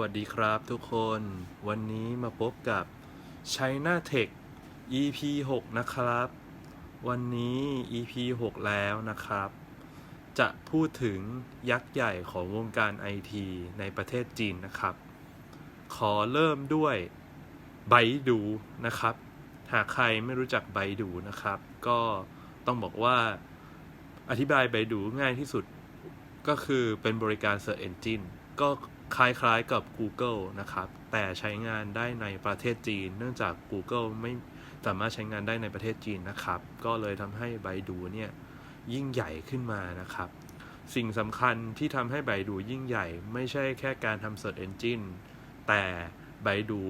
วัสดีครับทุกคนวันนี้มาพบกับ China Tech EP 6 นะครับ วันนี้ EP 6 แล้วนะครับ จะพูดถึงยักษ์ใหญ่ของวงการไอทีในประเทศจีนนะครับ ขอเริ่มด้วยไบดูนะครับ หากใครไม่รู้จักไบดูนะครับ ก็ต้องบอกว่าอธิบายไบดูง่ายที่สุดก็คือเป็นบริการ Search Engine ก็ คล้ายๆกับ Google นะครับ แต่ใช้งานได้ในประเทศจีน เนื่องจาก Google ไม่สามารถใช้งานได้ในประเทศจีนนะครับ ก็เลยทำให้ไบดูเนี่ยยิ่งใหญ่ขึ้นมานะครับ สิ่งสำคัญที่ทำให้ไบดูยิ่งใหญ่ไม่ใช่แค่การทำ Search Engine แต่ไบดู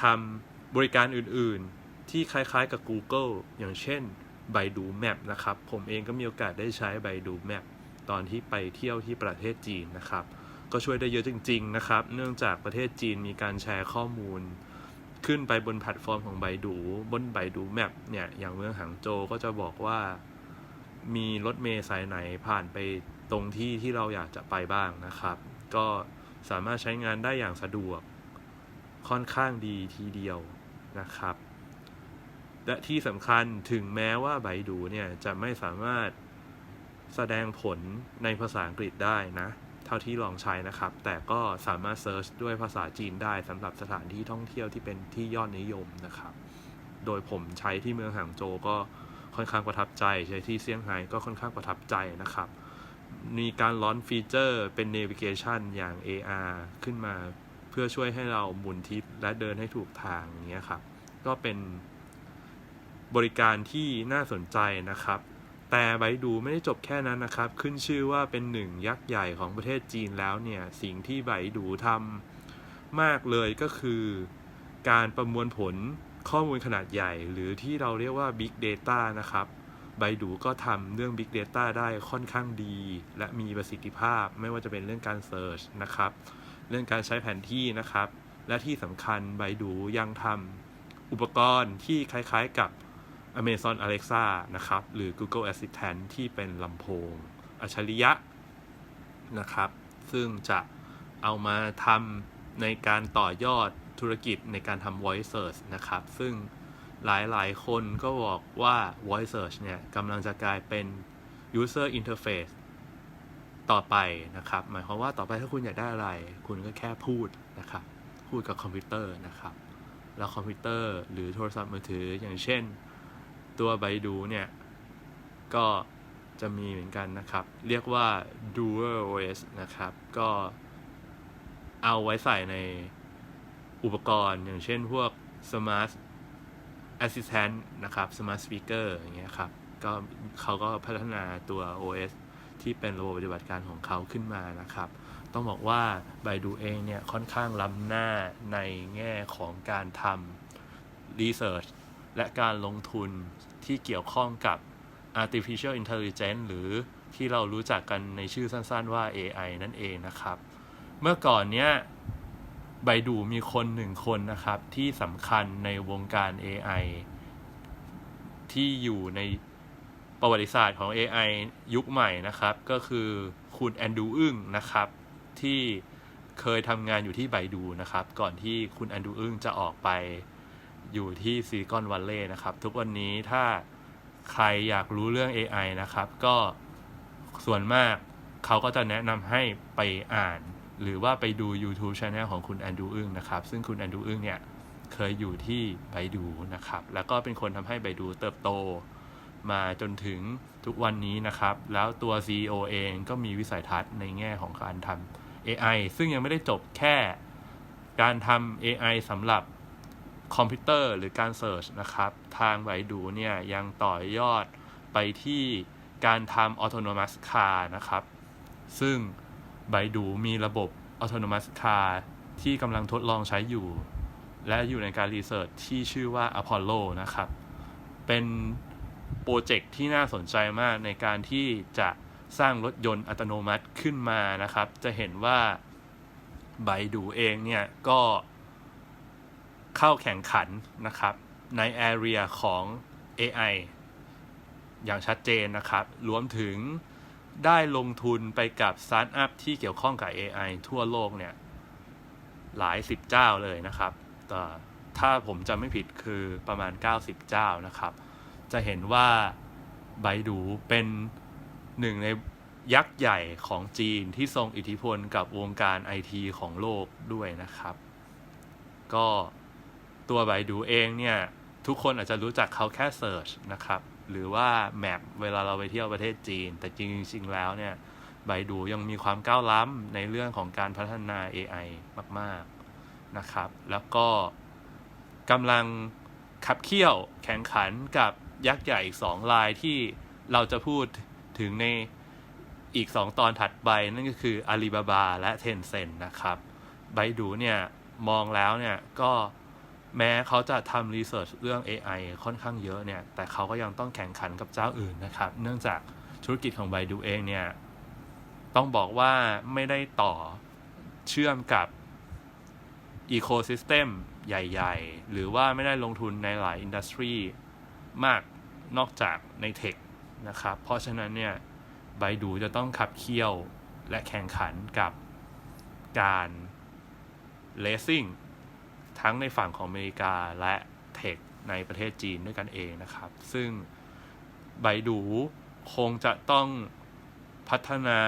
ทำบริการอื่นๆ ที่คล้ายๆกับ Google อย่างเช่นไบดูแมปนะครับ ผมเองก็มีโอกาสได้ใช้ไบดูแมปตอนที่ไปเที่ยวที่ประเทศจีนนะครับ ก็ช่วยได้เยอะจริง ๆ นะครับ เนื่องจากประเทศจีนมีการแชร์ข้อมูล ขึ้นไปบนแพลตฟอร์มของไบดู บนไบดูแมปเนี่ย อย่างเมืองหางโจก็จะบอกว่ามีรถเมล์สายไหนผ่านไปตรงที่ที่เราอยากจะไปบ้างนะครับ ก็สามารถใช้งานได้อย่างสะดวกค่อนข้างดีทีเดียวนะครับ และที่สำคัญถึงแม้ว่าไบดูเนี่ยจะไม่สามารถแสดงผลในภาษาอังกฤษได้นะ ท่าที่ลองใช้นะครับ แต่ก็สามารถเซิร์ชด้วยภาษาจีนได้สำหรับสถานที่ท่องเที่ยวที่เป็นที่ยอดนิยมนะครับ โดยผมใช้ที่เมืองหางโจวก็ค่อนข้างประทับใจ ใช้ที่เซี่ยงไฮ้ก็ค่อนข้างประทับใจนะครับ มีการล้อนฟีเจอร์เป็น navigation อย่าง AR ขึ้นมาเพื่อช่วยให้เราหมุนทิศและเดินให้ถูกทางอย่างเงี้ยครับ ก็เป็นบริการที่น่าสนใจนะครับ แต่ไบดูไม่ได้จบแค่นั้นนะครับ ขึ้นชื่อว่าเป็นหนึ่งยักษ์ใหญ่ของประเทศจีนแล้วเนี่ย สิ่งที่ไบดูทำมากเลยก็คือ การประมวลผลข้อมูลขนาดใหญ่ หรือที่เราเรียกว่า Big Data นะครับไบดูก็ทำเรื่อง Big Data ได้ค่อนข้างดี และมีประสิทธิภาพไม่ว่าจะเป็นเรื่องการ Search นะครับ เรื่องการใช้แผนที่นะครับ และที่สำคัญไบดูยังทำอุปกรณ์ที่คล้ายๆกับ Amazon Alexa นะครับ หรือ Google Assistant ที่เป็นลำโพง อัจฉริยะนะครับ ซึ่งจะเอามาทำในการต่อยอดธุรกิจในการทำ voice search นะครับ ซึ่งหลายๆ คนก็บอกว่า voice search เนี่ยกำลังจะกลายเป็น user interface ต่อไปนะครับ หมายความว่าต่อไปถ้าคุณอยากได้อะไร คุณก็แค่พูดนะครับ พูดกับคอมพิวเตอร์นะครับ แล้วคอมพิวเตอร์หรือโทรศัพท์มือถืออย่างเช่น ตัวไบดูเนี่ย ก็จะมีเหมือนกันนะครับ เรียกว่า Dual OS นะครับ ก็เอาไว้ใส่ในอุปกรณ์อย่างเช่นพวก Smart Assistant นะครับ Smart Speaker อย่างเงี้ยครับ ก็เขาก็พัฒนาตัว OS ที่เป็นระบบปฏิบัติการของเขาขึ้นมานะครับ ต้องบอกว่าไบดูเองเนี่ย ค่อนข้างล้ำหน้าในแง่ของการทำ Research และการลงทุนที่เกี่ยวข้องกับ artificial intelligence หรือที่เรารู้จักกันในชื่อสั้นๆว่า AI นั่นเองนะครับ เมื่อก่อนเนี้ยไบดูมีคนหนึ่งคนนะครับ ที่สำคัญในวงการ AI ที่อยู่ในประวัติศาสตร์ของ AI ยุคใหม่นะครับ ก็คือคุณแอนดูอึ้งนะครับ ที่เคยทำงานอยู่ที่ไบดูนะครับ ก่อนที่คุณแอนดูอึ้งจะออกไป อยู่ที่ซิลิคอนวัลเลย์นะครับ ทุกวันนี้ถ้าใครอยากรู้เรื่อง AI นะครับ ก็ส่วนมากเขาก็จะแนะนำให้ไปอ่าน หรือว่าไปดู YouTube Channel ของคุณแอนดูอึ้งนะครับ ซึ่งคุณแอนดูอึ้งเนี่ย เคยอยู่ที่ไบดูนะครับ แล้วก็เป็นคนทำให้ไบดูเติบโตมาจนถึงทุกวันนี้นะครับ แล้วตัว CEO เองก็มีวิสัยทัศน์ในแง่ของการทำ AI ซึ่งยังไม่ได้จบแค่การทำ AI สำหรับ คอมพิวเตอร์หรือการเสิร์ชนะครับ ทางไบดูเนี่ยยังต่อยอดไปที่การทำ autonomous car นะครับ ซึ่งไบดูมีระบบ autonomous car ที่กำลังทดลองใช้อยู่ และอยู่ในการรีเสิร์ชที่ชื่อว่า Apollo นะครับ เป็นโปรเจกต์ที่น่าสนใจมากในการที่จะสร้างรถยนต์อัตโนมัติขึ้นมานะครับ จะเห็นว่าไบดูเองเนี่ยก็ เข้าแข่งขันนะครับใน area ของ AI อย่างชัดเจนนะครับรวมถึงได้ลงทุนไปกับสตาร์ทอัพที่เกี่ยวข้องกับ AI ทั่วโลกเนี่ยหลายสิบเจ้าเลยนะครับแต่ถ้าผมจำไม่ผิดคือประมาณ 90 เจ้านะครับ จะเห็นว่าไบดูเป็นหนึ่งในยักษ์ใหญ่ของจีนที่ทรงอิทธิพลกับวงการไอทีของโลกด้วยนะครับ ก็ ตัวไบดูเองเนี่ย ทุกคนอาจจะรู้จักเขาแค่ Search นะครับ หรือว่าแมปเวลาเราไปเที่ยวประเทศจีน แต่จริงๆแล้วเนี่ยไบดูยังมีความก้าวล้ำในเรื่องของการพัฒนา AI มากๆนะครับ แล้วก็กำลังขับเคี่ยวแข่งขันกับยักษ์ใหญ่อีกสองรายที่เราจะพูดถึงในอีกสองตอนถัดไปนั่นก็คือ Alibaba และ Tencent นะครับไบดูเนี่ย มองแล้วเนี่ย ก็ แม้เขาจะทำรีเสิร์ชเรื่อง AI ค่อนข้างเยอะเนี่ย แต่เขาก็ยังต้องแข่งขันกับเจ้าอื่นนะครับ เนื่องจากธุรกิจของไบดูเองเนี่ย ต้องบอกว่าไม่ได้ต่อเชื่อมกับอีโคซิสเต็มใหญ่ ๆ หรือว่าไม่ได้ลงทุนในหลายอินดัสทรีมากนอกจากในเทคนะครับ เพราะฉะนั้นเนี่ยไบดูจะต้องขับเคี่ยวและแข่งขันกับการเลสซิ่ง ทั้งในฝั่งของอเมริกาและเทคในประเทศจีนด้วยกันเองนะครับ ซึ่งไบดูคงจะต้องพัฒนา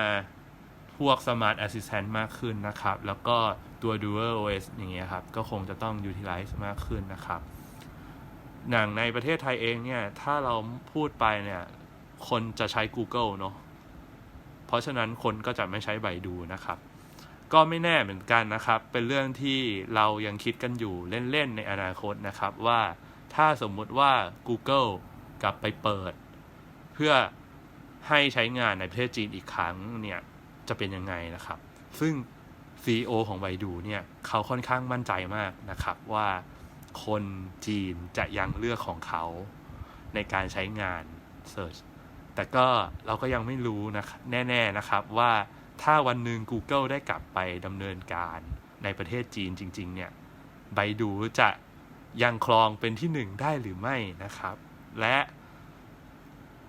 พวก Smart Assistant มากขึ้นนะครับ แล้วก็ตัว Dual OS อย่างเงี้ยครับ ก็คงจะต้อง utilize มากขึ้นนะครับ หนังในประเทศไทยเองเนี่ย ถ้าเราพูดไปเนี่ย คนจะใช้ Google เนาะ เพราะฉะนั้นคนก็จะไม่ใช้ไบดูนะครับ ก็ไม่แน่เหมือนกันนะครับ เป็นเรื่องที่เรายังคิดกันอยู่เล่นๆในอนาคตนะครับว่าถ้าสมมุติว่า Google กลับไปเปิด เพื่อให้ใช้งานในประเทศจีนอีกครั้งเนี่ยจะเป็นยังไงนะครับ ซึ่ง CEO ของไบดูเนี่ยเขาค่อนข้างมั่นใจมากนะครับว่าคนจีนจะยังเลือกของเขาในการใช้งาน Search แต่ก็เราก็ยังไม่รู้นะแน่ ๆนะครับว่า ถ้าวันหนึ่ง Google ได้กลับไปดำเนินการในประเทศจีนจริง ๆ เนี่ยไบดูจะยังครองเป็นที่หนึ่งได้หรือไม่นะครับ และ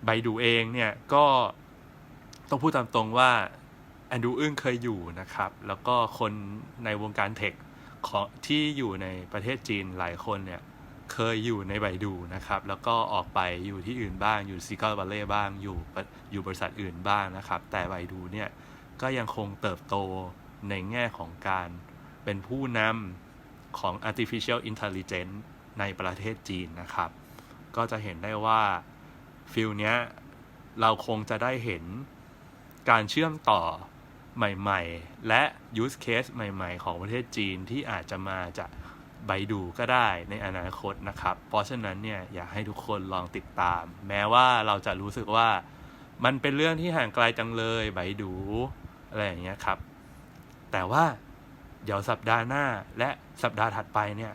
ไบดูเองเนี่ยก็ต้องพูดตามตรงว่าแอนดูอึ้งเคยอยู่นะครับ แล้วก็คนในวงการเทคของที่อยู่ในประเทศจีนหลายคนเนี่ยเคยอยู่ในไบดูนะครับ แล้วก็ออกไปอยู่ที่อื่นบ้างอยู่ซิกาบัลเล่บ้างอยู่อยู่บริษัทอื่นบ้างนะครับ แต่ไบดูเนี่ย ก็ยังคงเติบโตในแง่ของการเป็นผู้นำของ artificial intelligence ในประเทศจีนนะครับ ก็จะเห็นได้ว่าฟิลเนี้ยเราคงจะได้เห็นการเชื่อมต่อใหม่ๆ และ use case ใหม่ๆ ของประเทศจีนที่อาจจะมาจากไบดูก็ได้ในอนาคตนะครับ เพราะฉะนั้นเนี่ยอยากให้ทุกคนลองติดตาม แม้ว่าเราจะรู้สึกว่ามันเป็นเรื่องที่ห่างไกลจังเลยไบดู อะไรอย่างเงี้ยครับ แต่ว่าเดี๋ยวสัปดาห์หน้าและสัปดาห์ถัดไปเนี่ย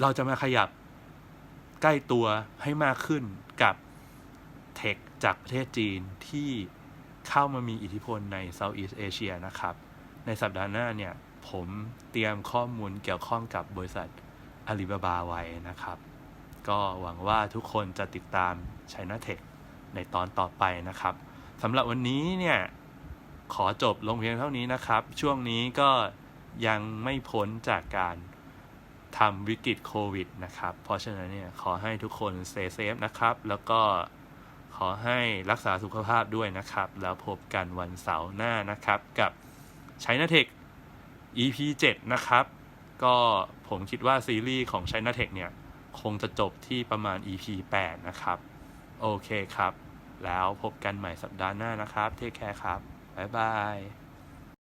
เราจะมาขยับใกล้ตัวให้มากขึ้นกับเทคจากประเทศจีนที่เข้ามามีอิทธิพลใน Southeast Asia นะครับ ในสัปดาห์หน้าเนี่ย ผมเตรียมข้อมูลเกี่ยวข้องกับบริษัท Alibaba ไว้นะครับ ก็หวังว่าทุกคนจะติดตาม China Tech ในตอนต่อไปนะครับสำหรับวันนี้เนี่ย ขอจบลงเพียงเท่านี้นะครับ ช่วงนี้ก็ยังไม่พ้นจากการทำวิกฤตโควิดนะครับ เพราะฉะนั้นเนี่ยขอให้ทุกคนเซฟเซฟนะครับ แล้วก็ขอให้รักษาสุขภาพด้วยนะครับ แล้วพบกันวันเสาร์หน้านะครับ กับ China Tech EP 7 นะครับ ก็ผมคิดว่าซีรีส์ของ China Tech เนี่ย คงจะจบที่ประมาณ EP 8 นะครับ โอเคครับ แล้วพบกันใหม่สัปดาห์หน้านะครับ เทคแคร์ครับ บ๊ายบาย